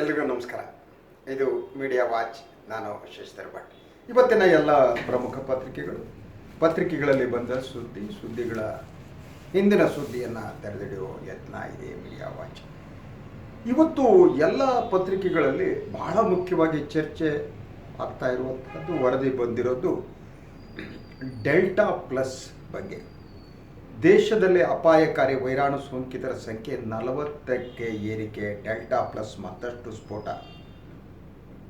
ಎಲ್ರಿಗೂ ನಮಸ್ಕಾರ. ಇದು ಮೀಡಿಯಾ ವಾಚ್ ನಾನು ಶಶಿಧರ್ ಭಟ್ ಇವತ್ತಿನ ಎಲ್ಲ ಪ್ರಮುಖ ಪತ್ರಿಕೆಗಳು. ಪತ್ರಿಕೆಗಳಲ್ಲಿ ಬಂದ ಸುದ್ದಿ, ಸುದ್ದಿಗಳ ಹಿಂದಿನ ಸುದ್ದಿಯನ್ನು ತೆರೆದಿಡುವ ಯತ್ನ ಇದೆ ಮೀಡಿಯಾ ವಾಚ್ ಇವತ್ತು ಎಲ್ಲ ಪತ್ರಿಕೆಗಳಲ್ಲಿ ಬಹಳ ಮುಖ್ಯವಾಗಿ ಚರ್ಚೆ ಆಗ್ತಾ ಇರುವಂಥದ್ದು ವರದಿ ಬಂದಿರೋದು ಡೆಲ್ಟಾ ಪ್ಲಸ್ ಬಗ್ಗೆ. ದೇಶದಲ್ಲಿ ಅಪಾಯಕಾರಿ ವೈರಾಣು ಸೋಂಕಿತರ ಸಂಖ್ಯೆ ನಲವತ್ತಕ್ಕೆ ಏರಿಕೆ, ಡೆಲ್ಟಾ ಪ್ಲಸ್ ಮತ್ತಷ್ಟು ಸ್ಫೋಟ.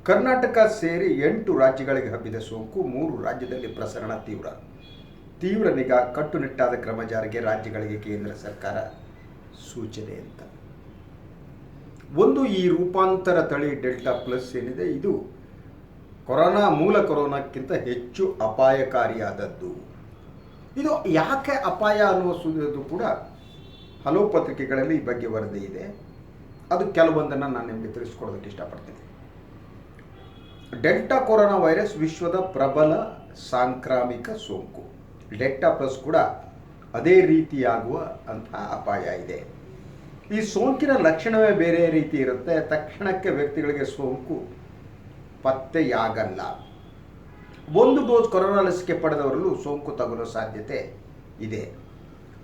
ಕರ್ನಾಟಕ ಸೇರಿ ಎಂಟು ರಾಜ್ಯಗಳಿಗೆ ಹಬ್ಬಿದ ಸೋಂಕು, ಮೂರು ರಾಜ್ಯದಲ್ಲಿ ಪ್ರಸರಣ ತೀವ್ರ. ತೀವ್ರ ನಿಗಾ, ಕಟ್ಟುನಿಟ್ಟಾದ ಕ್ರಮ ಜಾರಿಗೆ ರಾಜ್ಯಗಳಿಗೆ ಕೇಂದ್ರ ಸರ್ಕಾರ ಸೂಚನೆ ಅಂತ. ಒಂದು ಈ ರೂಪಾಂತರ ತಳಿ ಡೆಲ್ಟಾ ಪ್ಲಸ್ ಏನಿದೆ, ಇದು ಕೊರೋನಾ, ಮೂಲ ಕೊರೋನಾಕ್ಕಿಂತ ಹೆಚ್ಚು ಅಪಾಯಕಾರಿಯಾದದ್ದು. ಇದು ಯಾಕೆ ಅಪಾಯ ಅನ್ನುವ ಸುದ್ದಿಯದು ಕೂಡ ಹಲವು ಪತ್ರಿಕೆಗಳಲ್ಲಿ ಈ ಬಗ್ಗೆ ವರದಿ ಇದೆ. ಅದು ಕೆಲವೊಂದನ್ನು ನಾನು ನಿಮಗೆ ತಿಳಿಸ್ಕೊಡೋದಕ್ಕೆ ಇಷ್ಟಪಡ್ತೀನಿ. ಡೆಲ್ಟಾ ಕೊರೋನಾ ವೈರಸ್ ವಿಶ್ವದ ಪ್ರಬಲ ಸಾಂಕ್ರಾಮಿಕ ಸೋಂಕು. ಡೆಲ್ಟಾ ಪ್ಲಸ್ ಕೂಡ ಅದೇ ರೀತಿಯಾಗುವ ಅಂತಹ ಅಪಾಯ ಇದೆ. ಈ ಸೋಂಕಿನ ಲಕ್ಷಣವೇ ಬೇರೆ ರೀತಿ ಇರುತ್ತೆ. ತಕ್ಷಣಕ್ಕೆ ವ್ಯಕ್ತಿಗಳಿಗೆ ಸೋಂಕು ಪತ್ತೆಯಾಗಲ್ಲ. ಒಂದು ಡೋಸ್ ಕೊರೋನಾ ಲಸಿಕೆ ಪಡೆದವರಲ್ಲೂ ಸೋಂಕು ತಗುಲುವ ಸಾಧ್ಯತೆ ಇದೆ.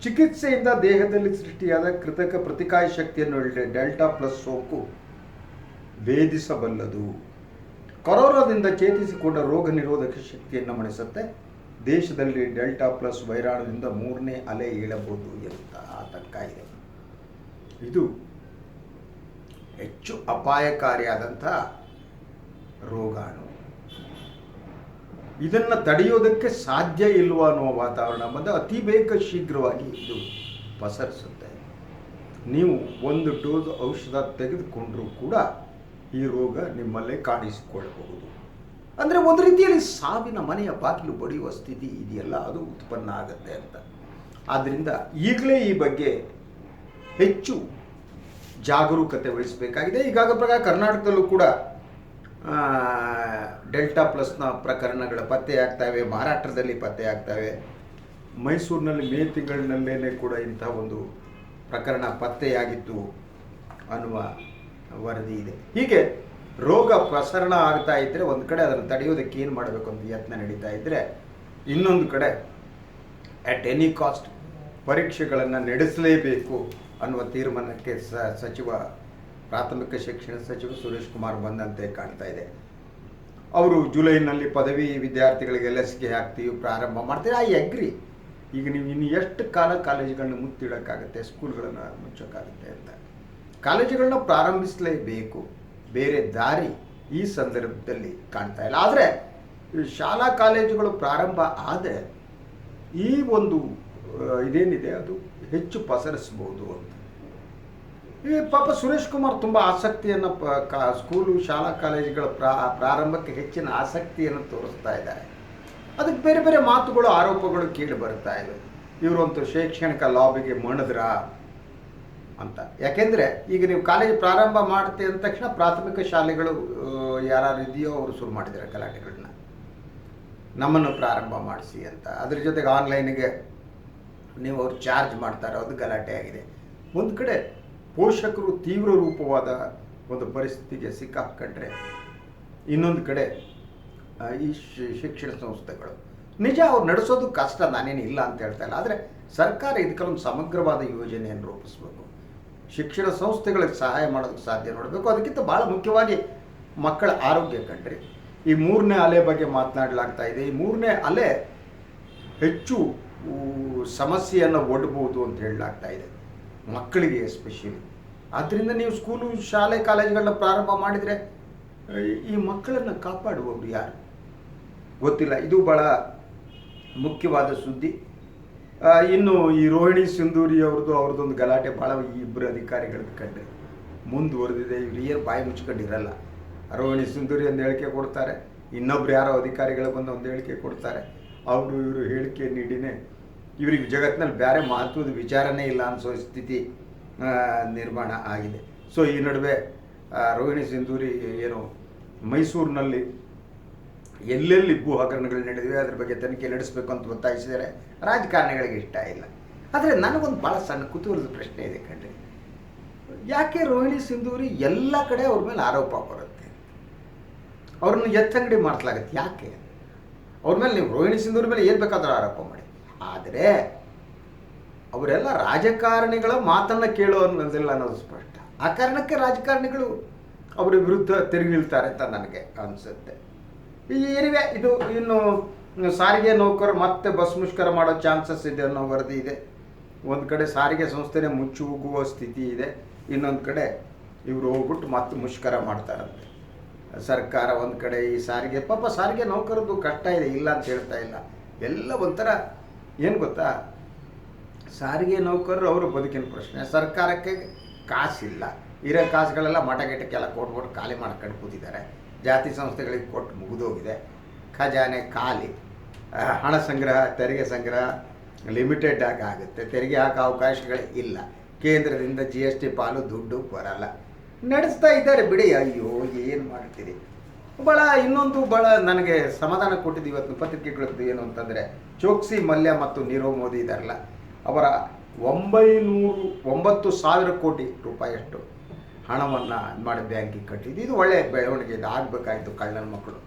ಚಿಕಿತ್ಸೆಯಿಂದ ದೇಹದಲ್ಲಿ ಸೃಷ್ಟಿಯಾದ ಕೃತಕ ಪ್ರತಿಕಾಯ ಶಕ್ತಿಯನ್ನು ಡೆಲ್ಟಾ ಪ್ಲಸ್ ಸೋಂಕು ಭೇದಿಸಬಲ್ಲದು. ಕೊರೋನಾದಿಂದ ಚೇತರಿಸಿಕೊಂಡ ರೋಗ ನಿರೋಧಕ ಶಕ್ತಿಯನ್ನು ಮಣಿಸುತ್ತೆ. ದೇಶದಲ್ಲಿ ಡೆಲ್ಟಾ ಪ್ಲಸ್ ವೈರಾಣುವಿಂದ ಮೂರನೇ ಅಲೆ ಏಳಬಹುದು ಎಂತ ಆತಂಕ ಇದೆ. ಇದು ಹೆಚ್ಚು ಅಪಾಯಕಾರಿಯಾದಂಥ ರೋಗಾಣು. ಇದನ್ನು ತಡೆಯೋದಕ್ಕೆ ಸಾಧ್ಯ ಇಲ್ವಾ ಅನ್ನೋ ವಾತಾವರಣ ಬಂದು ಅತಿ ಬೇಗ ಶೀಘ್ರವಾಗಿ ಇದು ಪಸರಿಸುತ್ತೆ. ನೀವು ಒಂದು ಡೋಸ್ ಔಷಧ ತೆಗೆದುಕೊಂಡರೂ ಕೂಡ ಈ ರೋಗ ನಿಮ್ಮಲ್ಲೇ ಕಾಣಿಸಿಕೊಳ್ಳಬಹುದು. ಅಂದರೆ ಒಂದು ರೀತಿಯಲ್ಲಿ ಸಾವಿನ ಮನೆಯ ಬಾಗಿಲು ಬಡಿಯುವ ಸ್ಥಿತಿ ಇದೆಯಲ್ಲ, ಅದು ಉತ್ಪನ್ನ ಆಗುತ್ತೆ ಅಂತ. ಆದ್ದರಿಂದ ಈಗಲೇ ಈ ಬಗ್ಗೆ ಹೆಚ್ಚು ಜಾಗರೂಕತೆ ವಹಿಸಬೇಕಾಗಿದೆ. ಈಗಾಗ ಪ್ರಕಾರ ಕರ್ನಾಟಕದಲ್ಲೂ ಕೂಡ ಡೆಲ್ಟಾ ಪ್ಲಸ್ನ ಪ್ರಕರಣಗಳು ಪತ್ತೆಯಾಗ್ತವೆ ಮಹಾರಾಷ್ಟ್ರದಲ್ಲಿ ಪತ್ತೆಯಾಗ್ತವೆ ಮೈಸೂರಿನಲ್ಲಿ ಮೇ ತಿಂಗಳಿನಲ್ಲೇ ಕೂಡ ಇಂಥ ಒಂದು ಪ್ರಕರಣ ಪತ್ತೆಯಾಗಿತ್ತು ಅನ್ನುವ ವರದಿ ಇದೆ. ಹೀಗೆ ರೋಗ ಪ್ರಸರಣ ಆಗ್ತಾ ಇದ್ದರೆ ಒಂದು ಕಡೆ ಅದನ್ನು ತಡೆಯೋದಕ್ಕೆ ಏನು ಮಾಡಬೇಕು ಅಂತ ಯತ್ನ ನಡೀತಾ ಇದ್ದರೆ ಇನ್ನೊಂದು ಕಡೆ ಅಟ್ ಎನಿ ಕಾಸ್ಟ್ ಪರೀಕ್ಷೆಗಳನ್ನು ನಡೆಸಲೇಬೇಕು ಅನ್ನುವ ತೀರ್ಮಾನಕ್ಕೆ ಸಚಿವ ಪ್ರಾಥಮಿಕ ಶಿಕ್ಷಣ ಸಚಿವ ಸುರೇಶ್ ಕುಮಾರ್ ಬಂದಂತೆ ಕಾಣ್ತಾ ಇದೆ. ಅವರು ಜುಲೈನಲ್ಲಿ ಪದವಿ ವಿದ್ಯಾರ್ಥಿಗಳಿಗೆ ಲಸಿಕೆ ಹಾಕ್ತೀವಿ ಪ್ರಾರಂಭ ಮಾಡ್ತೀವಿ ಐ ಅಗ್ರಿ ಈಗ ನೀವು ಇನ್ನು ಎಷ್ಟು ಕಾಲ ಕಾಲೇಜುಗಳನ್ನ ಮುತ್ತಿಡೋಕ್ಕಾಗುತ್ತೆ ಸ್ಕೂಲ್ಗಳನ್ನು ಮುಚ್ಚೋಕ್ಕಾಗುತ್ತೆ ಅಂತ. ಕಾಲೇಜುಗಳನ್ನ ಪ್ರಾರಂಭಿಸಲೇಬೇಕು. ಬೇರೆ ದಾರಿ ಈ ಸಂದರ್ಭದಲ್ಲಿ ಕಾಣ್ತಾ ಇಲ್ಲ. ಆದರೆ, ಶಾಲಾ ಕಾಲೇಜುಗಳು ಪ್ರಾರಂಭ ಆದರೆ ಈ ಒಂದು ಇದೇನಿದೆ ಅದು? ಹೆಚ್ಚು ಪಸರಿಸ್ಬೋದು ಅಂತ. ಈ ಪಾಪ ಸುರೇಶ್ ಕುಮಾರ್ ತುಂಬ ಆಸಕ್ತಿಯನ್ನು ಪ, ಕಾ, ಸ್ಕೂಲು, ಶಾಲಾ, ಕಾಲೇಜುಗಳ ಪ್ರಾ, ಪ್ರಾರಂಭಕ್ಕೆ ಹೆಚ್ಚಿನ ಆಸಕ್ತಿಯನ್ನು ತೋರಿಸ್ತಾ ಇದ್ದಾರೆ. ಅದಕ್ಕೆ ಬೇರೆ ಬೇರೆ ಮಾತುಗಳು, ಆರೋಪಗಳು ಕೇಳಿ ಬರ್ತಾ ಇದೆ ಇವರಂತೂ ಶೈಕ್ಷಣಿಕ ಲಾಬಿಗೆ ಮಣಿದ್ರ ಅಂತ. ಯಾಕೆಂದರೆ ಈಗ ನೀವು ಕಾಲೇಜ್ ಪ್ರಾರಂಭ ಮಾಡುತ್ತೆ ಅಂದ ತಕ್ಷಣ ಪ್ರಾಥಮಿಕ ಶಾಲೆಗಳು ಯಾರು ಇದೆಯೋ ಅವರು ಶುರು ಮಾಡಿದ್ದಾರೆ ಗಲಾಟೆಗಳನ್ನ ನಮ್ಮನ್ನು ಪ್ರಾರಂಭ ಮಾಡಿಸಿ ಅಂತ. ಅದ್ರ ಜೊತೆಗೆ ಆನ್ಲೈನಿಗೆ ನೀವು ಅವ್ರು ಚಾರ್ಜ್ ಮಾಡ್ತಾರೆ, ಅದು ಗಲಾಟೆ ಆಗಿದೆ. ಒಂದು ಕಡೆ ಪೋಷಕರು ತೀವ್ರ ರೂಪವಾದ ಒಂದು ಪರಿಸ್ಥಿತಿಗೆ ಸಿಕ್ಕಾಕೊಂಡ್ರೆ ಇನ್ನೊಂದು ಕಡೆ ಈ ಶಿಕ್ಷಣ ಸಂಸ್ಥೆಗಳು. ನಿಜ ಅವ್ರು ನಡೆಸೋದು ಕಷ್ಟ, ನಾನೇನು ಇಲ್ಲ ಅಂತ ಹೇಳ್ತಾ ಇಲ್ಲ. ಆದರೆ ಸರ್ಕಾರ ಇದಕ್ಕೊಂದು ಸಮಗ್ರವಾದ ಯೋಜನೆಯನ್ನು ರೂಪಿಸಬೇಕು. ಶಿಕ್ಷಣ ಸಂಸ್ಥೆಗಳಿಗೆ ಸಹಾಯ ಮಾಡೋದಕ್ಕೆ ಸಾಧ್ಯ ನೋಡಬೇಕು. ಅದಕ್ಕಿಂತ ಭಾಳ ಮುಖ್ಯವಾಗಿ ಮಕ್ಕಳ ಆರೋಗ್ಯ ಕಂಡ್ರಿ. ಈ ಮೂರನೇ ಅಲೆ ಬಗ್ಗೆ ಮಾತನಾಡಲಾಗ್ತಾ ಇದೆ. ಈ ಮೂರನೇ ಅಲೆ ಹೆಚ್ಚು ಸಮಸ್ಯೆಯನ್ನು ಒಡ್ಬೋದು ಅಂತ ಹೇಳಲಾಗ್ತಾ ಇದೆ. ಮಕ್ಕಳಿಗೆ ಎಸ್ಪೆಷಲಿ ಆದ್ದರಿಂದ ನೀವು ಸ್ಕೂಲು ಶಾಲೆ, ಕಾಲೇಜುಗಳನ್ನ ಪ್ರಾರಂಭ ಮಾಡಿದರೆ, ಈ ಮಕ್ಕಳನ್ನು ಕಾಪಾಡುವವರು ಯಾರು? ಗೊತ್ತಿಲ್ಲ. ಇದು ಭಾಳ ಮುಖ್ಯವಾದ ಸುದ್ದಿ. ಇನ್ನು ಈ ರೋಹಿಣಿ ಸಿಂಧೂರಿ ಅವ್ರದ್ದು, ಅವ್ರದ್ದೊಂದು ಗಲಾಟೆ ಭಾಳ ಈ ಇಬ್ಬರು ಅಧಿಕಾರಿಗಳ ಕಂಡ್ರೆ. ಮುಂದುವರೆದಿದೆ. ಇವ್ರು ಏನು ಬಾಯಿ ಮುಚ್ಕೊಂಡಿರಲ್ಲ. ರೋಹಿಣಿ ಸಿಂಧೂರಿ ಒಂದು ಹೇಳಿಕೆ ಕೊಡ್ತಾರೆ. ಇನ್ನೊಬ್ರು ಯಾರೋ ಅಧಿಕಾರಿಗಳು ಬಂದು ಒಂದು ಹೇಳಿಕೆ ಕೊಡ್ತಾರೆ. ಅವರು ಇವರು ಹೇಳಿಕೆ ನೀಡಿನೇ ಇವರಿಗೆ ಜಗತ್ತಿನಲ್ಲಿ ಬೇರೆ ಮಹತ್ವದ ವಿಚಾರನೇ ಇಲ್ಲ ಅನಿಸೋ ಸ್ಥಿತಿ ನಿರ್ಮಾಣ ಆಗಿದೆ. ಸೊ ಈ ನಡುವೆ ರೋಹಿಣಿ ಸಿಂಧೂರಿ ಏನು ಮೈಸೂರಿನಲ್ಲಿ ಎಲ್ಲೆಲ್ಲಿ ಭೂ ಹಗರಣಗಳು ನಡೆದಿವೆ, ಅದ್ರ ಬಗ್ಗೆ ತನಿಖೆ ನಡೆಸಬೇಕು ಅಂತ ಒತ್ತಾಯಿಸಿದರೆ ರಾಜಕಾರಣಿಗಳಿಗೆ ಇಷ್ಟ ಇಲ್ಲ. ಆದರೆ ನನಗೊಂದು ಭಾಳ ಸಣ್ಣ ಕುತೂಹಲದ ಪ್ರಶ್ನೆ ಇದೆ ಕಣ್ರಿ. ಯಾಕೆ ರೋಹಿಣಿ ಸಿಂಧೂರಿ ಎಲ್ಲ ಕಡೆ ಅವ್ರ ಮೇಲೆ ಆರೋಪ ಬರುತ್ತೆ? ಅವ್ರನ್ನ ಎತ್ತಂಗಡಿ ಮಾಡಿಸ್ಲಾಗತ್ತೆ ಯಾಕೆ? ಅವ್ರ ಮೇಲೆ ನೀವು ರೋಹಿಣಿ ಸಿಂಧೂರಿ ಮೇಲೆ ಏನು ಬೇಕಾದರೂ ಆರೋಪ ಮಾಡಿ. ಆದರೆ ಅವರೆಲ್ಲ ರಾಜಕಾರಣಿಗಳ ಮಾತನ್ನು ಕೇಳೋ ಅನ್ನೋದು ಸ್ಪಷ್ಟ. ಆ ಕಾರಣಕ್ಕೆ ರಾಜಕಾರಣಿಗಳು ಅವರ ವಿರುದ್ಧ ತಿರುಗಿಳ್ತಾರೆ ಅಂತ ನನಗೆ ಅನಿಸುತ್ತೆ. ಏನಿವೆ ಇದು ಇನ್ನು ಸಾರಿಗೆ ನೌಕರು ಮತ್ತೆ ಬಸ್ ಮುಷ್ಕರ ಮಾಡೋ ಚಾನ್ಸಸ್ ಇದೆ ಅನ್ನೋ ವರದಿ ಇದೆ. ಒಂದು ಕಡೆ ಸಾರಿಗೆ ಸಂಸ್ಥೆನೇ ಮುಚ್ಚಿ ಹೋಗುವ ಸ್ಥಿತಿ ಇದೆ. ಇನ್ನೊಂದು ಕಡೆ ಇವರು ಹೋಗ್ಬಿಟ್ಟು ಮತ್ತೆ ಮುಷ್ಕರ ಮಾಡ್ತಾರಂತೆ. ಸರ್ಕಾರ ಒಂದು ಕಡೆ ಈ ಸಾರಿಗೆ, ಪಾಪ ಸಾರಿಗೆ ನೌಕರದ್ದು ಕಷ್ಟ ಇದೆ, ಇಲ್ಲ ಅಂತ ಹೇಳ್ತಾ ಇಲ್ಲ. ಎಲ್ಲ ಒಂಥರ ಏನು ಗೊತ್ತಾ? ಸಾರಿಗೆ ನೌಕರರು ಅವರು ಬದುಕಿನ ಪ್ರಶ್ನೆ. ಸರ್ಕಾರಕ್ಕೆ ಕಾಸಿಲ್ಲ. ಇರೋ ಕಾಸುಗಳೆಲ್ಲ ಮಠಗಿಟಕ್ಕೆಲ್ಲ ಕೊಟ್ಟು ಖಾಲಿ ಮಾಡ್ಕೊಂಡು ಕೂತಿದ್ದಾರೆ. ಜಾತಿ ಸಂಸ್ಥೆಗಳಿಗೆ ಕೊಟ್ಟು ಮುಗಿದೋಗಿದೆ. ಖಜಾನೆ ಖಾಲಿ. ಹಣ ಸಂಗ್ರಹ, ತೆರಿಗೆ ಸಂಗ್ರಹ ಲಿಮಿಟೆಡ್ ಆಗಿ ಆಗುತ್ತೆ. ತೆರಿಗೆ ಹಾಕೋ ಅವಕಾಶಗಳೇ ಇಲ್ಲ. ಕೇಂದ್ರದಿಂದ ಜಿ ಎಸ್ ಟಿ ಪಾಲು ದುಡ್ಡು ಬರಲ್ಲ. ನಡೆಸ್ತಾ ಇದ್ದಾರೆ ಬಿಡಿ. ಅಯ್ಯೋ, ಏನು ಮಾಡ್ತೀರಿ ಭಾಳ ಇನ್ನೊಂದು ಭಾಳ ನನಗೆ ಸಮಾಧಾನ ಕೊಟ್ಟಿದ್ದು ಇವತ್ತು ಪತ್ರಿಕೆಗಳದ್ದು ಏನು ಅಂತಂದರೆ, ಚೋಕ್ಸಿ, ಮಲ್ಯ ಮತ್ತು ನೀರವ್ ಮೋದಿ ಇದಾರಲ್ಲ ಅವರ ಒಂಬೈನೂರು, ಒಂಬತ್ತು ಸಾವಿರ ಕೋಟಿ ರೂಪಾಯಿಯಷ್ಟು ಹಣವನ್ನು ಮಾಡಿ ಬ್ಯಾಂಕಿಗೆ ಕಟ್ಟಿದ್ದು. ಇದು ಒಳ್ಳೆಯ ಬೆಳವಣಿಗೆ ಇದು, ಆಗಬೇಕಾಯಿತು ಕಳ್ಳನ ಮಕ್ಕಳು.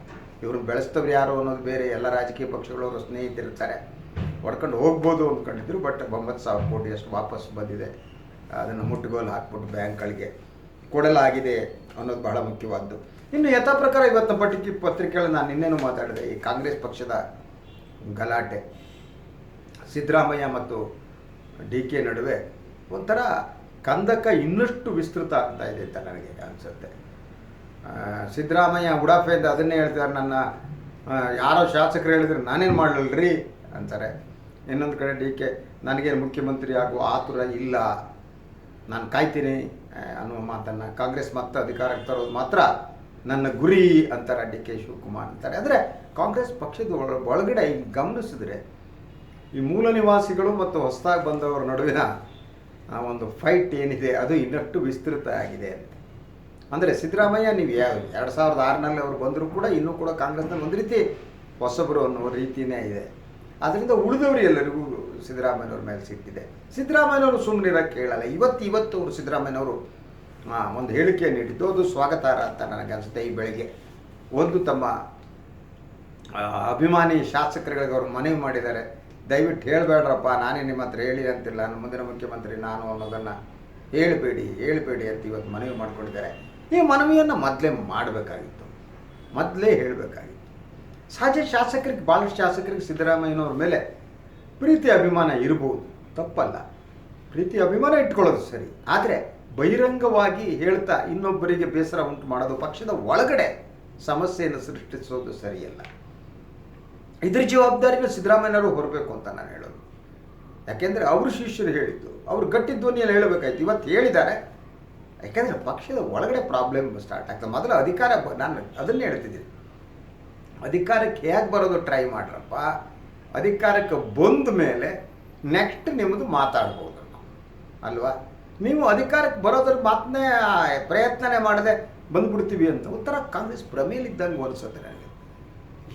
ಇವ್ರನ್ನ ಬೆಳೆಸ್ತವ್ರು ಯಾರು ಅನ್ನೋದು ಬೇರೆ, ಎಲ್ಲ ರಾಜಕೀಯ ಪಕ್ಷಗಳವರು ಸ್ನೇಹಿತರಿರ್ತಾರೆ ಹೊಡ್ಕೊಂಡು ಹೋಗ್ಬೋದು ಅಂದ್ಕೊಂಡಿದ್ರು ಬಟ್ ಒಂಬತ್ತು ಸಾವಿರ ಕೋಟಿ ಅಷ್ಟು ವಾಪಸ್ ಬಂದಿದೆ. ಅದನ್ನು ಮುಟ್ಟುಗೋಲು ಹಾಕ್ಬಿಟ್ಟು ಬ್ಯಾಂಕ್ಗಳಿಗೆ ಕೊಡಲಾಗಿದೆ ಅನ್ನೋದು ಬಹಳ ಮುಖ್ಯವಾದ್ದು. ಇನ್ನು ಯಥಾ ಪ್ರಕಾರ ಇವತ್ತು ಪಟ್ಟಿಗೆ ಪತ್ರಿಕೆಗಳಲ್ಲಿ ನಾನು ನಿನ್ನೇನು ಮಾತಾಡಿದೆ, ಈ ಕಾಂಗ್ರೆಸ್ ಪಕ್ಷದ ಗಲಾಟೆ, ಸಿದ್ದರಾಮಯ್ಯ ಮತ್ತು ಡಿ ಕೆ ನಡುವೆ ಒಂಥರ ಕಂದಕ ಇನ್ನಷ್ಟು ವಿಸ್ತೃತ ಆಗ್ತಾ ಇದೆ ಅಂತ ನನಗೆ ಅನಿಸುತ್ತೆ. ಸಿದ್ದರಾಮಯ್ಯ ಅಂತ ಅದನ್ನೇ ಹೇಳ್ತಾರೆ ನನ್ನ ಯಾರೋ ಶಾಸಕರು ಹೇಳಿದ್ರೆ, ನಾನೇನು ರೀ ಅಂತಾರೆ. ಇನ್ನೊಂದು ಕಡೆ ಡಿ ಕೆ ನನಗೇನು ಮುಖ್ಯಮಂತ್ರಿ ಆಗುವ ಆತುರ ಇಲ್ಲ, ನಾನು ಕಾಯ್ತೀನಿ ಅನ್ನುವ ಮಾತನ್ನು ಕಾಂಗ್ರೆಸ್ ಮತ್ತೆ ಅಧಿಕಾರಕ್ಕೆ ತರೋದು ಮಾತ್ರ ನನ್ನ ಗುರಿ ಅಂತಾರೆ ಡಿ ಕೆ ಶಿವಕುಮಾರ್ ಅಂತಾರೆ. ಅಂದರೆ ಕಾಂಗ್ರೆಸ್ ಪಕ್ಷದ ಒಳ ಒಳಗಡೆ ಗಮನಿಸಿದ್ರೆ ಈ ಮೂಲ ನಿವಾಸಿಗಳು ಮತ್ತು ಹೊಸದಾಗಿ ಬಂದವರ ನಡುವಿನ ಆ ಒಂದು ಫೈಟ್ ಏನಿದೆ ಅದು ಇನ್ನಷ್ಟು ವಿಸ್ತೃತ ಆಗಿದೆ ಅಂತ. ಅಂದರೆ ಸಿದ್ದರಾಮಯ್ಯ ನೀವು ಯಾವ ಎರಡು ಸಾವಿರದ ಆರಿನಲ್ಲಿ ಅವರು ಬಂದರೂ ಕೂಡ ಇನ್ನೂ ಕೂಡ ಕಾಂಗ್ರೆಸ್ನಲ್ಲಿ ಒಂದು ರೀತಿ ಹೊಸಬರು ಅನ್ನೋ ರೀತಿಯೇ ಇದೆ. ಅದರಿಂದ ಉಳಿದವರು ಎಲ್ಲರಿಗೂ ಸಿದ್ದರಾಮಯ್ಯವ್ರ ಮೇಲೆ ಸಿಕ್ಕಿದೆ ಸಿದ್ದರಾಮಯ್ಯನವರು ಸುಮ್ಮನಿರೋಕ್ಕೆ ಕೇಳಲ್ಲ. ಇವತ್ತು ಇವತ್ತು ಅವರು ಸಿದ್ದರಾಮಯ್ಯನವರು ಆ, ಒಂದು ಹೇಳಿಕೆ ನೀಡಿದ್ದು, ಅದು ಸ್ವಾಗತಾರ್ಹ ಅಂತ ನನಗೆ ಅನಿಸುತ್ತೆ ಈ ಬೆಳಿಗ್ಗೆ. ಒಂದು ತಮ್ಮ ಅಭಿಮಾನಿ ಶಾಸಕರುಗಳಿಗೆ ಅವರು ಮನವಿ ಮಾಡಿದ್ದಾರೆ. ದಯವಿಟ್ಟು ಹೇಳಬೇಡ್ರಪ್ಪ, ನಾನೇ ನಿಮ್ಮ ಹತ್ರ ಹೇಳಿ ಅಂತಿಲ್ಲ. ನನ್ನ ಮುಂದಿನ ಮುಖ್ಯಮಂತ್ರಿ ನಾನು ಅನ್ನೋದನ್ನು ಹೇಳಬೇಡಿ ಹೇಳಬೇಡಿ ಅಂತ ಇವತ್ತು ಮನವಿ ಮಾಡಿಕೊಂಡಿದ್ದಾರೆ. ಈ ಮನವಿಯನ್ನು ಮೊದಲೇ ಮಾಡಬೇಕಾಗಿತ್ತು. ಮೊದಲೇ ಹೇಳಬೇಕಾಗಿತ್ತು. ಸಹಜ ಶಾಸಕರಿಗೆ ಭಾಳಷ್ಟು ಶಾಸಕರಿಗೆ ಸಿದ್ದರಾಮಯ್ಯನವ್ರ ಮೇಲೆ ಪ್ರೀತಿ ಅಭಿಮಾನ ಇರಬಹುದು. ತಪ್ಪಲ್ಲ. ಪ್ರೀತಿ ಅಭಿಮಾನ ಇಟ್ಕೊಳ್ಳೋದು ಸರಿ. ಆದರೆ ಬಹಿರಂಗವಾಗಿ ಹೇಳ್ತಾ ಇನ್ನೊಬ್ಬರಿಗೆ ಬೇಸರ ಉಂಟು ಮಾಡೋದು ಪಕ್ಷದ ಒಳಗಡೆ ಸಮಸ್ಯೆಯನ್ನು ಸೃಷ್ಟಿಸೋದು ಸರಿಯಲ್ಲ. ಇದ್ರ ಜವಾಬ್ದಾರಿನ ಸಿದ್ದರಾಮಯ್ಯನವರು ಹೊರಬೇಕು ಅಂತ ನಾನು ಹೇಳೋದು. ಯಾಕೆಂದರೆ ಅವರು ಶಿಷ್ಯರು ಹೇಳಿದ್ದು, ಅವರು ಗಟ್ಟಿ ಧ್ವನಿಯಲ್ಲಿ ಹೇಳಬೇಕಾಯ್ತು, ಇವತ್ತು ಹೇಳಿದ್ದಾರೆ. ಯಾಕೆಂದರೆ ಪಕ್ಷದ ಒಳಗಡೆ ಪ್ರಾಬ್ಲಮ್ ಸ್ಟಾರ್ಟ್ ಆಗ್ತದೆ. ಮೊದಲು ಅಧಿಕಾರ ನಾನು ಅದನ್ನೇ ಹೇಳ್ತಿದ್ದೀನಿ. ಅಧಿಕಾರಕ್ಕೆ ಹೇಗೆ ಬರೋದು ಟ್ರೈ ಮಾಡ್ರಪ್ಪ? ಅಧಿಕಾರಕ್ಕೆ ಬಂದ ಮೇಲೆ ನೆಕ್ಸ್ಟ್ ನಿಮ್ಮದು ಮಾತಾಡ್ಬೋದು. ಅಲ್ವಾ? ನೀವು ಅಧಿಕಾರಕ್ಕೆ ಬರೋದ್ರ ಮಾತನ್ನೇ ಪ್ರಯತ್ನನೇ ಮಾಡದೆ ಬಂದ್ಬಿಡ್ತೀವಿ ಅಂತ ಉತ್ತರ ಕಾಂಗ್ರೆಸ್ ಪ್ರಮೇಲಿದ್ದಂಗೆ ಅನಿಸುತ್ತೆ ನನಗೆ.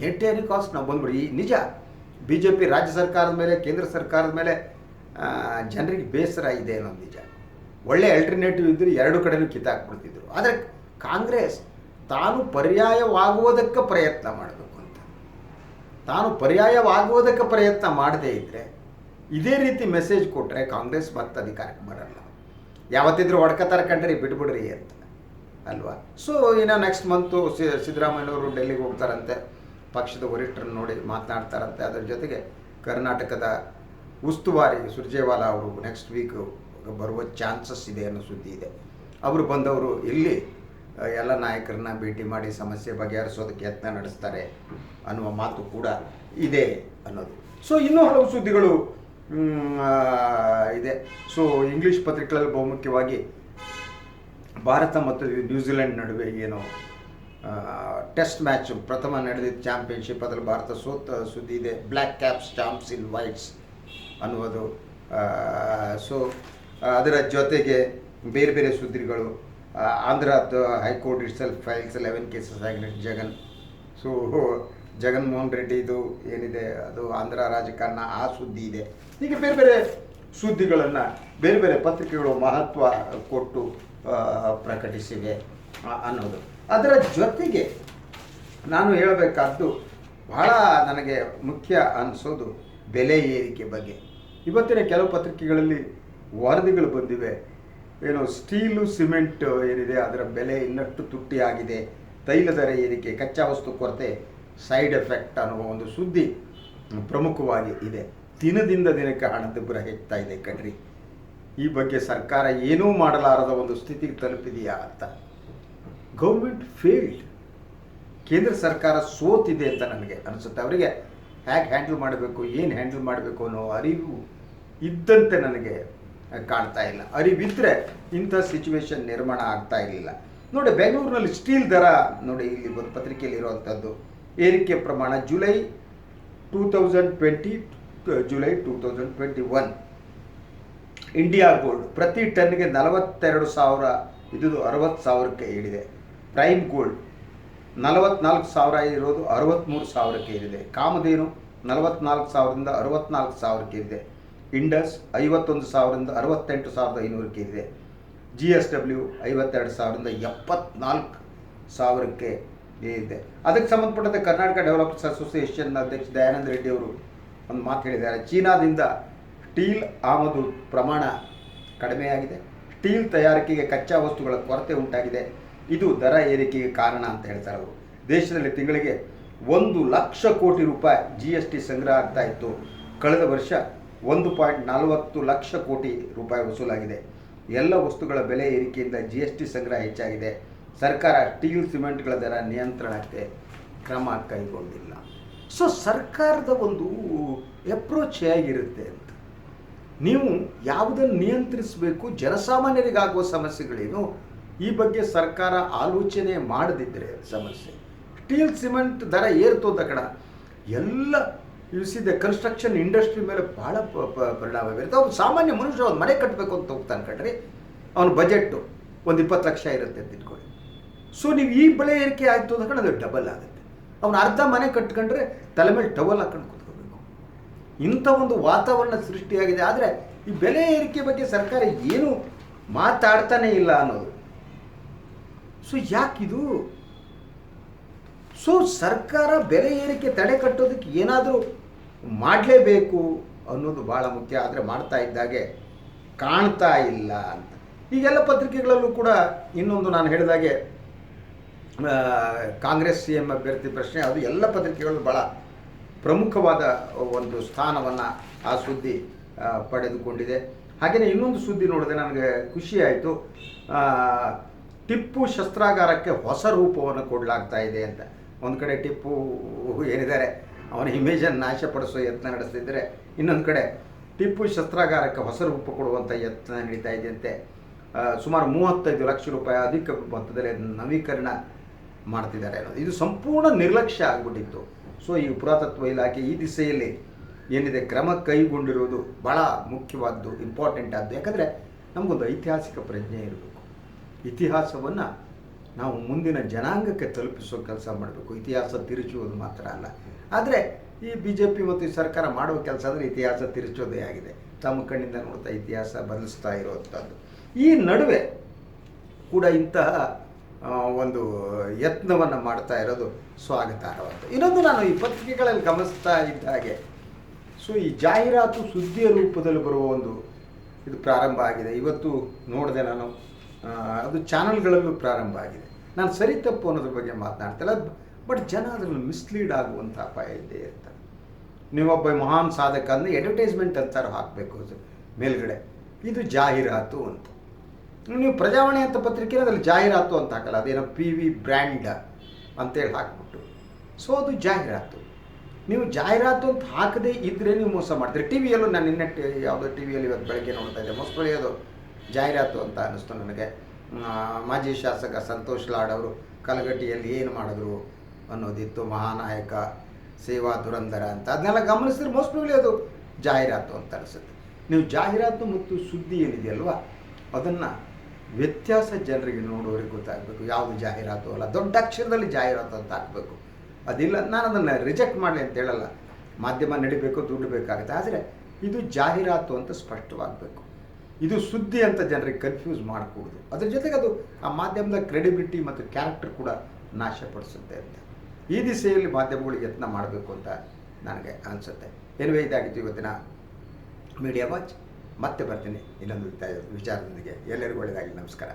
ಎಂಟೇರಿ ಕಾಸ್ಟ್ ನಾವು ಬಂದ್ಬಿಡಿ. ಈ ನಿಜ ಬಿ ಜೆ ಪಿ ರಾಜ್ಯ ಸರ್ಕಾರದ ಮೇಲೆ, ಕೇಂದ್ರ ಸರ್ಕಾರದ ಮೇಲೆ ಜನರಿಗೆ ಬೇಸರ ಇದೆ ಅನ್ನೋದು ನಿಜ. ಒಳ್ಳೆ ಅಲ್ಟರ್ನೇಟಿವ್ ಇದ್ದರೆ ಎರಡು ಕಡೆನೂ ಕಿತ್ತಾಕ್ಬಿಡ್ತಿದ್ರು ಆದರೆ ಕಾಂಗ್ರೆಸ್ ತಾನು ಪರ್ಯಾಯವಾಗುವುದಕ್ಕೆ ಪ್ರಯತ್ನ ಮಾಡಬೇಕು ಅಂತ. ತಾನು ಪರ್ಯಾಯವಾಗುವುದಕ್ಕೆ ಪ್ರಯತ್ನ ಮಾಡದೇ ಇದ್ದರೆ ಇದೇ ರೀತಿ ಮೆಸೇಜ್ ಕೊಟ್ಟರೆ ಕಾಂಗ್ರೆಸ್ ಮತ್ತೆ ಅಧಿಕಾರಕ್ಕೆ ಬರಲ್ಲ. ಯಾವತ್ತಿದ್ರೂ ಹೊಡ್ಕತಾರ ಕಂಡ್ರಿ, ಬಿಟ್ಬಿಡ್ರಿ ಅಂತ. ಅಲ್ವಾ? ಸೊ ಇನ್ನು ನೆಕ್ಸ್ಟ್ ಮಂತು ಸಿದ್ದರಾಮಯ್ಯವರು ಡೆಲ್ಲಿಗೆ ಹೋಗ್ತಾರಂತೆ. ಪಕ್ಷದ ವರಿಷ್ಠರನ್ನು ನೋಡಿ ಮಾತನಾಡ್ತಾರಂತೆ. ಅದರ ಜೊತೆಗೆ ಕರ್ನಾಟಕದ ಉಸ್ತುವಾರಿ ಸುರ್ಜೇವಾಲಾ ಅವರು ನೆಕ್ಸ್ಟ್ ವೀಕ್ ಬರುವ ಚಾನ್ಸಸ್ ಇದೆ ಅನ್ನೋ ಸುದ್ದಿ ಇದೆ. ಅವರು ಬಂದವರು ಇಲ್ಲಿ ಎಲ್ಲ ನಾಯಕರನ್ನ ಭೇಟಿ ಮಾಡಿ ಸಮಸ್ಯೆ ಬಗೆಹರಿಸೋದಕ್ಕೆ ಯತ್ನ ನಡೆಸ್ತಾರೆ ಅನ್ನುವ ಮಾತು ಕೂಡ ಇದೆ ಅನ್ನೋದು. ಸೊ ಇನ್ನೂ ಹಲವು ಸುದ್ದಿಗಳು ಇದೆ. ಸೊ ಇಂಗ್ಲೀಷ್ ಪತ್ರಿಕೆಗಳಲ್ಲಿ ಬಹುಮುಖ್ಯವಾಗಿ ಭಾರತ ಮತ್ತು ನ್ಯೂಜಿಲೆಂಡ್ ನಡುವೆ ಏನು ಟೆಸ್ಟ್ ಮ್ಯಾಚ್ ಪ್ರಥಮ ನಡೆದಿದ್ದ ಚಾಂಪಿಯನ್ಶಿಪ್ ಅದರಲ್ಲಿ ಭಾರತ ಸೋತ ಸುದ್ದಿ ಇದೆ. Black caps champs in whites ಅನ್ನುವುದು. ಸೊ ಅದರ ಜೊತೆಗೆ ಬೇರೆ ಬೇರೆ ಸುದ್ದಿಗಳು Andhra high court it self files eleven cases against Jagan so Jaganmohan ರೆಡ್ಡಿದು ಏನಿದೆ, ಅದು ಆಂಧ್ರ ರಾಜಕಾರಣ, ಆ ಸುದ್ದಿ ಇದೆ. ಹೀಗೆ ಬೇರೆ ಬೇರೆ ಸುದ್ದಿಗಳನ್ನು ಬೇರೆ ಬೇರೆ ಪತ್ರಿಕೆಗಳು ಮಹತ್ವ ಕೊಟ್ಟು ಪ್ರಕಟಿಸಿವೆ ಅನ್ನೋದು. ಅದರ ಜೊತೆಗೆ ನಾನು ಹೇಳಬೇಕಾದ್ದು ಬಹಳ ನನಗೆ ಮುಖ್ಯ ಅನಿಸೋದು ಬೆಲೆ ಏರಿಕೆ ಬಗ್ಗೆ. ಇವತ್ತಿನ ಕೆಲವು ಪತ್ರಿಕೆಗಳಲ್ಲಿ ವರದಿಗಳು ಬಂದಿವೆ. ಏನು ಸ್ಟೀಲು ಸಿಮೆಂಟ್ ಏನಿದೆ, ಅದರ ಬೆಲೆ ಇನ್ನಷ್ಟು ತುಟ್ಟಿಯಾಗಿದೆ. ತೈಲ ದರ ಏರಿಕೆ, ಕಚ್ಚಾ ವಸ್ತು ಕೊರತೆ ಸೈಡ್ ಎಫೆಕ್ಟ್ ಅನ್ನುವ ಒಂದು ಸುದ್ದಿ ಪ್ರಮುಖವಾಗಿ ಇದೆ. ದಿನದಿಂದ ದಿನಕ್ಕೆ ಹಣದುಬ್ಬರ ಹೆಚ್ಚುತ್ತಾ ಇದೆ ಕಣ್ರಿ. ಈ ಬಗ್ಗೆ ಸರ್ಕಾರ ಏನೂ ಮಾಡಲಾರದ ಒಂದು ಸ್ಥಿತಿಗೆ ತಲುಪಿದೆಯಾ ಅಂತ. ಗೌರ್ಮೆಂಟ್ ಫೇಲ್ಡ್ ಕೇಂದ್ರ ಸರ್ಕಾರ ಸೋತಿದೆ ಅಂತ ನನಗೆ ಅನಿಸುತ್ತೆ. ಅವರಿಗೆ ಹೇಗೆ ಹ್ಯಾಂಡಲ್ ಮಾಡಬೇಕು, ಏನು ಹ್ಯಾಂಡಲ್ ಮಾಡಬೇಕು ಅನ್ನೋ ಅರಿವು ಇದ್ದಂತೆ ನನಗೆ ಕಾಣ್ತಾ ಇಲ್ಲ. ಅರಿವಿದ್ದರೆ ಇಂಥ ಸಿಚುವೇಶನ್ ನಿರ್ಮಾಣ ಆಗ್ತಾ ಇರಲಿಲ್ಲ. ನೋಡಿ, ಬೆಂಗಳೂರಿನಲ್ಲಿ ಸ್ಟೀಲ್ ದರ ನೋಡಿ, ಇಲ್ಲಿ ಒಂದು ಪತ್ರಿಕೆಯಲ್ಲಿ ಇರುವಂಥದ್ದು. ಏರಿಕೆ ಪ್ರಮಾಣ July two thousand twenty July two thousand twenty one. India gold ಪ್ರತಿ ಟನ್ಗೆ ನಲವತ್ತೆರಡು ಸಾವಿರ ಇದು ಅರವತ್ತು ಸಾವಿರಕ್ಕೆ ಇಳಿದೆ ಪ್ರೈಮ್ ಗೋಲ್ಡ್ ನಲವತ್ನಾಲ್ಕು ಸಾವಿರ ಇರೋದು ಅರವತ್ತ್ಮೂರು ಸಾವಿರಕ್ಕೆ ಏರಿದೆ. ಕಾಮಧೇನು ನಲವತ್ನಾಲ್ಕು ಸಾವಿರದಿಂದ ಅರವತ್ನಾಲ್ಕು ಸಾವಿರಕ್ಕೆ ಇದೆ ಇಂಡಸ್ ಐವತ್ತೊಂದು ಸಾವಿರದಿಂದ ಅರವತ್ತೆಂಟು ಸಾವಿರದ ಐನೂರಕ್ಕೆ ಇದೆ ಜಿ ಎಸ್ ಡಬ್ಲ್ಯೂ ಐವತ್ತೆರಡು ಸಾವಿರದಿಂದ ಎಪ್ಪತ್ನಾಲ್ಕು ಸಾವಿರಕ್ಕೆ ಇದೆ. ಅದಕ್ಕೆ ಸಂಬಂಧಪಟ್ಟಂತೆ ಕರ್ನಾಟಕ ಡೆವಲಪರ್ಸ್ ಅಸೋಸಿಯೇಷನ್ ಅಧ್ಯಕ್ಷ ದಯಾನಂದ ರೆಡ್ಡಿ ಅವರು ಒಂದು ಮಾತು ಹೇಳಿದ್ದಾರೆ. ಚೀನಾದಿಂದ ಸ್ಟೀಲ್ ಆಮದು ಪ್ರಮಾಣ ಕಡಿಮೆಯಾಗಿದೆ. ಸ್ಟೀಲ್ ತಯಾರಿಕೆಗೆ ಕಚ್ಚಾ ವಸ್ತುಗಳ ಕೊರತೆ ಉಂಟಾಗಿದೆ. ಇದು ದರ ಏರಿಕೆಗೆ ಕಾರಣ ಅಂತ ಹೇಳ್ತಾರೆ ಅವರು. ದೇಶದಲ್ಲಿ ತಿಂಗಳಿಗೆ ಒಂದು ಲಕ್ಷ ಕೋಟಿ ರೂಪಾಯಿ ಜಿ ಎಸ್ ಟಿ ಸಂಗ್ರಹ ಆಗ್ತಾ ಇತ್ತು. ಕಳೆದ ವರ್ಷ ಒಂದು ಪಾಯಿಂಟ್ ನಲವತ್ತು ಲಕ್ಷ ಕೋಟಿ ರೂಪಾಯಿ ವಸೂಲಾಗಿದೆ. ಎಲ್ಲ ವಸ್ತುಗಳ ಬೆಲೆ ಏರಿಕೆಯಿಂದ ಜಿ ಎಸ್ ಟಿ ಸಂಗ್ರಹ ಹೆಚ್ಚಾಗಿದೆ. ಸರ್ಕಾರ ಸ್ಟೀಲ್ ಸಿಮೆಂಟ್ಗಳ ದರ ನಿಯಂತ್ರಣಕ್ಕೆ ಕ್ರಮ ಕೈಗೊಂಡಿಲ್ಲ. ಸೊ ಸರ್ಕಾರದ ಒಂದು ಅಪ್ರೋಚ್ ಹೇಗಿರುತ್ತೆ ಅಂತ. ನೀವು ಯಾವುದನ್ನು ನಿಯಂತ್ರಿಸಬೇಕು, ಜನಸಾಮಾನ್ಯರಿಗಾಗುವ ಸಮಸ್ಯೆಗಳೇನು, ಈ ಬಗ್ಗೆ ಸರ್ಕಾರ ಆಲೋಚನೆ ಮಾಡದಿದ್ದರೆ ಸಮಸ್ಯೆ. ಸ್ಟೀಲ್ ಸಿಮೆಂಟ್ ದರ ಏರ್ತು ತಕ್ಕಡ ಎಲ್ಲ ಇಳಿಸಿದೆ ಕನ್ಸ್ಟ್ರಕ್ಷನ್ ಇಂಡಸ್ಟ್ರಿ ಮೇಲೆ ಭಾಳ ಪರಿಣಾಮ ಬೀರುತ್ತೆ. ಅವ್ನು ಸಾಮಾನ್ಯ ಮನುಷ್ಯ ಒಂದು ಮನೆ ಕಟ್ಟಬೇಕು ಅಂತ ಹೋಗ್ತಾನೆ ಕಣ್ರಿ. ಅವನ ಬಜೆಟ್ಟು ಒಂದು ಇಪ್ಪತ್ತು ಲಕ್ಷ ಇರುತ್ತೆ ಅಂತ ಇಟ್ಕೊಳ್ಳಿ ಸೊ ನೀವು ಈ ಬೆಲೆ ಏರಿಕೆ ಆಯಿತು ಅಂದ್ಕೊಂಡು ಅದು ಡಬಲ್ ಆಗುತ್ತೆ. ಅವನು ಅರ್ಧ ಮನೆ ಕಟ್ಕೊಂಡ್ರೆ ತಲೆ ಮೇಲೆ ಟವಲ್ ಹಾಕೊಂಡು ಕೂತ್ಕೋಬೇಕು. ಇಂಥ ಒಂದು ವಾತಾವರಣ ಸೃಷ್ಟಿಯಾಗಿದೆ. ಆದರೆ ಈ ಬೆಲೆ ಏರಿಕೆ ಬಗ್ಗೆ ಸರ್ಕಾರ ಏನು ಮಾತಾಡ್ತಾನೆ ಇಲ್ಲ ಅನ್ನೋದು. ಸೊ ಯಾಕಿದು? ಸೊ ಸರ್ಕಾರ ಬೆಲೆ ಏರಿಕೆ ತಡೆ ಕಟ್ಟೋದಕ್ಕೆ ಏನಾದರೂ ಮಾಡಲೇಬೇಕು ಅನ್ನೋದು ಭಾಳ ಮುಖ್ಯ. ಆದರೆ ಮಾಡ್ತಾ ಇದ್ದಾಗೆ ಕಾಣ್ತಾ ಇಲ್ಲ ಅಂತ. ಈಗೆಲ್ಲ ಪತ್ರಿಕೆಗಳಲ್ಲೂ ಕೂಡ ಇನ್ನೊಂದು ನಾನು ಹೇಳಿದಾಗೆ ಕಾಂಗ್ರೆಸ್ ಸಿ ಎಂ ಅಭ್ಯರ್ಥಿ ಪ್ರಶ್ನೆ, ಅದು ಎಲ್ಲ ಪತ್ರಿಕೆಗಳು ಭಾಳ ಪ್ರಮುಖವಾದ ಒಂದು ಸ್ಥಾನವನ್ನು ಆ ಸುದ್ದಿ ಪಡೆದುಕೊಂಡಿದೆ. ಹಾಗೆಯೇ ಇನ್ನೊಂದು ಸುದ್ದಿ ನೋಡಿದೆ ನನಗೆ ಖುಷಿಯಾಯಿತು ಟಿಪ್ಪು ಶಸ್ತ್ರಾಗಾರಕ್ಕೆ ಹೊಸ ರೂಪವನ್ನು ಕೊಡಲಾಗ್ತಾ ಇದೆ ಅಂತ. ಒಂದು ಕಡೆ ಟಿಪ್ಪು ಏನಿದ್ದಾರೆ, ಅವನ ಇಮೇಜನ್ನು ನಾಶಪಡಿಸೋ ಯತ್ನ ನಡೆಸ್ತಿದ್ದರೆ ಇನ್ನೊಂದು ಕಡೆ ಟಿಪ್ಪು ಶಸ್ತ್ರಾಗಾರಕ್ಕೆ ಹೊಸ ರೂಪ ಕೊಡುವಂಥ ಯತ್ನ ನಡೀತಾ ಇದೆಯಂತೆ ಸುಮಾರು ಮೂವತ್ತೈದು ಲಕ್ಷ ರೂಪಾಯಿ ಅಧಿಕ ಮೊತ್ತದಲ್ಲಿ ನವೀಕರಣ ಮಾಡ್ತಿದ್ದಾರೆ ಅನ್ನೋದು. ಇದು ಸಂಪೂರ್ಣ ನಿರ್ಲಕ್ಷ್ಯ ಆಗಿಬಿಟ್ಟಿತ್ತು. ಸೊ ಈ ಪುರಾತತ್ವ ಇಲಾಖೆ ಈ ದಿಸೆಯಲ್ಲಿ ಏನಿದೆ, ಕ್ರಮ ಕೈಗೊಂಡಿರೋದು ಭಾಳ ಮುಖ್ಯವಾದ್ದು ಇಂಪಾರ್ಟೆಂಟ್ ಆದ್ದು. ಯಾಕಂದರೆ ನಮಗೊಂದು ಐತಿಹಾಸಿಕ ಪ್ರಜ್ಞೆ ಇರಬೇಕು. ಇತಿಹಾಸವನ್ನು ನಾವು ಮುಂದಿನ ಜನಾಂಗಕ್ಕೆ ತಲುಪಿಸೋ ಕೆಲಸ ಮಾಡಬೇಕು. ಇತಿಹಾಸ ತಿರುಚುವುದು ಮಾತ್ರ ಅಲ್ಲ. ಆದರೆ ಈ ಬಿ ಜೆ ಪಿ ಮತ್ತು ಈ ಸರ್ಕಾರ ಮಾಡುವ ಕೆಲಸ ಅಂದರೆ ಇತಿಹಾಸ ತಿರುಚೋದೇ ಆಗಿದೆ. ತಮ್ಮ ಕಣ್ಣಿಂದ ನೋಡ್ತಾ ಇತಿಹಾಸ ಬದಲಿಸ್ತಾ ಇರುವಂಥದ್ದು ಈ ನಡುವೆ ಕೂಡ ಇಂತಹ ಒಂದು ಯತ್ನವನ್ನು ಮಾಡ್ತಾ ಇರೋದು ಸ್ವಾಗತಾರ್ಹವಂತ ಇನ್ನೊಂದು ನಾನು ಈ ಪತ್ರಿಕೆಗಳಲ್ಲಿ ಗಮನಿಸ್ತಾ ಇದ್ದ ಹಾಗೆ, ಸೊ ಈ ಜಾಹೀರಾತು ಸುದ್ದಿಯ ರೂಪದಲ್ಲಿ ಬರುವ ಒಂದು ಇದು ಪ್ರಾರಂಭ ಆಗಿದೆ. ಇವತ್ತು ನೋಡಿದೆ ನಾನು ಅದು ಚಾನಲ್ಗಳಲ್ಲೂ ಪ್ರಾರಂಭ ಆಗಿದೆ. ನಾನು ಸರಿ ತಪ್ಪು ಅನ್ನೋದ್ರ ಬಗ್ಗೆ ಮಾತನಾಡ್ತಿಲ್ಲ ಬಟ್ ಜನ ಅದರಲ್ಲಿ ಮಿಸ್ಲೀಡ್ ಆಗುವಂಥ ಅಪಾಯ ಇದ್ದೇ ಇರ್ತಾರೆ ನೀವೊಬ್ಬ ಮಹಾನ್ ಸಾಧಕ ಅಂದರೆ ಅಡ್ವರ್ಟೈಸ್ಮೆಂಟ್ ಅಂತಾರು ಹಾಕಬೇಕು ಮೇಲ್ಗಡೆ. ಇದು ಜಾಹೀರಾತು ಅಂತ. ನೀವು ಪ್ರಜಾವಾಣಿ ಅಂತ ಪತ್ರಿಕೆ ಅದರಲ್ಲಿ ಜಾಹೀರಾತು ಅಂತ ಹಾಕಲ್ಲ, ಅದೇನೋ ಪಿ ವಿ ಬ್ರ್ಯಾಂಡ್ ಅಂತೇಳಿ ಹಾಕ್ಬಿಟ್ಟು. ಸೊ ಅದು ಜಾಹೀರಾತು. ನೀವು ಜಾಹೀರಾತು ಅಂತ ಹಾಕದೇ ಇದ್ದರೆ ನೀವು ಮೋಸ ಮಾಡ್ತೀರಿ. ಟಿ ವಿಯಲ್ಲೂ ನಾನು ನಿನ್ನೆ ಯಾವುದೋ ಟಿ ವಿಯಲ್ಲಿ ಇವತ್ತು ಬೆಳಗ್ಗೆ ನೋಡ್ತಾ ಇದ್ದೆ. ಅದು ಜಾಹೀರಾತು ಅಂತ ಅನ್ನಿಸ್ತು ನನಗೆ. ಮಾಜಿ ಶಾಸಕ ಸಂತೋಷ್ ಲಾಡ್ ಅವರು ಕಲಗಟ್ಟಿಯಲ್ಲಿ ಏನು ಮಾಡಿದ್ರು ಅನ್ನೋದಿತ್ತು. ಮಹಾನಾಯಕ, ಸೇವಾ ದುರಂಧರ ಅಂತ. ಅದನ್ನೆಲ್ಲ ಗಮನಿಸಿದ್ರೆ ಮೋಸ್ಟ್ಲಿ ಅದು ಜಾಹೀರಾತು ಅಂತ ಅನಿಸುತ್ತೆ. ನೀವು ಜಾಹೀರಾತು ಮತ್ತು ಸುದ್ದಿ ಏನಿದೆಯಲ್ವ? ಅದನ್ನು ವ್ಯತ್ಯಾಸ ಜನರಿಗೆ ನೋಡೋರಿಗೆ ಗೊತ್ತಾಗಬೇಕು. ಯಾವುದು ಜಾಹೀರಾತು ಅಲ್ಲ, ದೊಡ್ಡ ಅಕ್ಷರದಲ್ಲಿ ಜಾಹೀರಾತು ಅಂತ ಆಗಬೇಕು. ಅದಿಲ್ಲ ನಾನು ಅದನ್ನು ರಿಜೆಕ್ಟ್ ಮಾಡಲಿ ಅಂತ ಹೇಳಲ್ಲ. ಮಾಧ್ಯಮ ನಡಿಬೇಕು, ದುಡ್ಡು ಬೇಕಾಗುತ್ತೆ. ಆದರೆ ಇದು ಜಾಹೀರಾತು ಅಂತ ಸ್ಪಷ್ಟವಾಗಬೇಕು. ಇದು ಸುದ್ದಿ ಅಂತ ಜನರಿಗೆ ಕನ್ಫ್ಯೂಸ್ ಮಾಡಕೂಡದು ಅದ್ರ ಜೊತೆಗೆ ಅದು ಆ ಮಾಧ್ಯಮದ ಕ್ರೆಡಿಬಿಲಿಟಿ ಮತ್ತು ಕ್ಯಾರೆಕ್ಟರ್ ಕೂಡ ನಾಶಪಡಿಸುತ್ತೆ ಅಂತ. ಈ ದಿಸೆಯಲ್ಲಿ ಮಾಧ್ಯಮಗಳು ಯತ್ನ ಮಾಡಬೇಕು ಅಂತ ನನಗೆ ಅನಿಸುತ್ತೆ. ಏನುವೇ ಇದಾಗಿತ್ತು ಇವತ್ತಿನ ಮೀಡಿಯಾ ವಾಚ್ ಮತ್ತೆ ಬರ್ತೀನಿ ಇನ್ನೊಂದು ವಿಚಾರದೊಂದಿಗೆ. ಎಲ್ಲರಿಗೂ ಒಳ್ಳೆಯದಾಗಲಿ. ನಮಸ್ಕಾರ.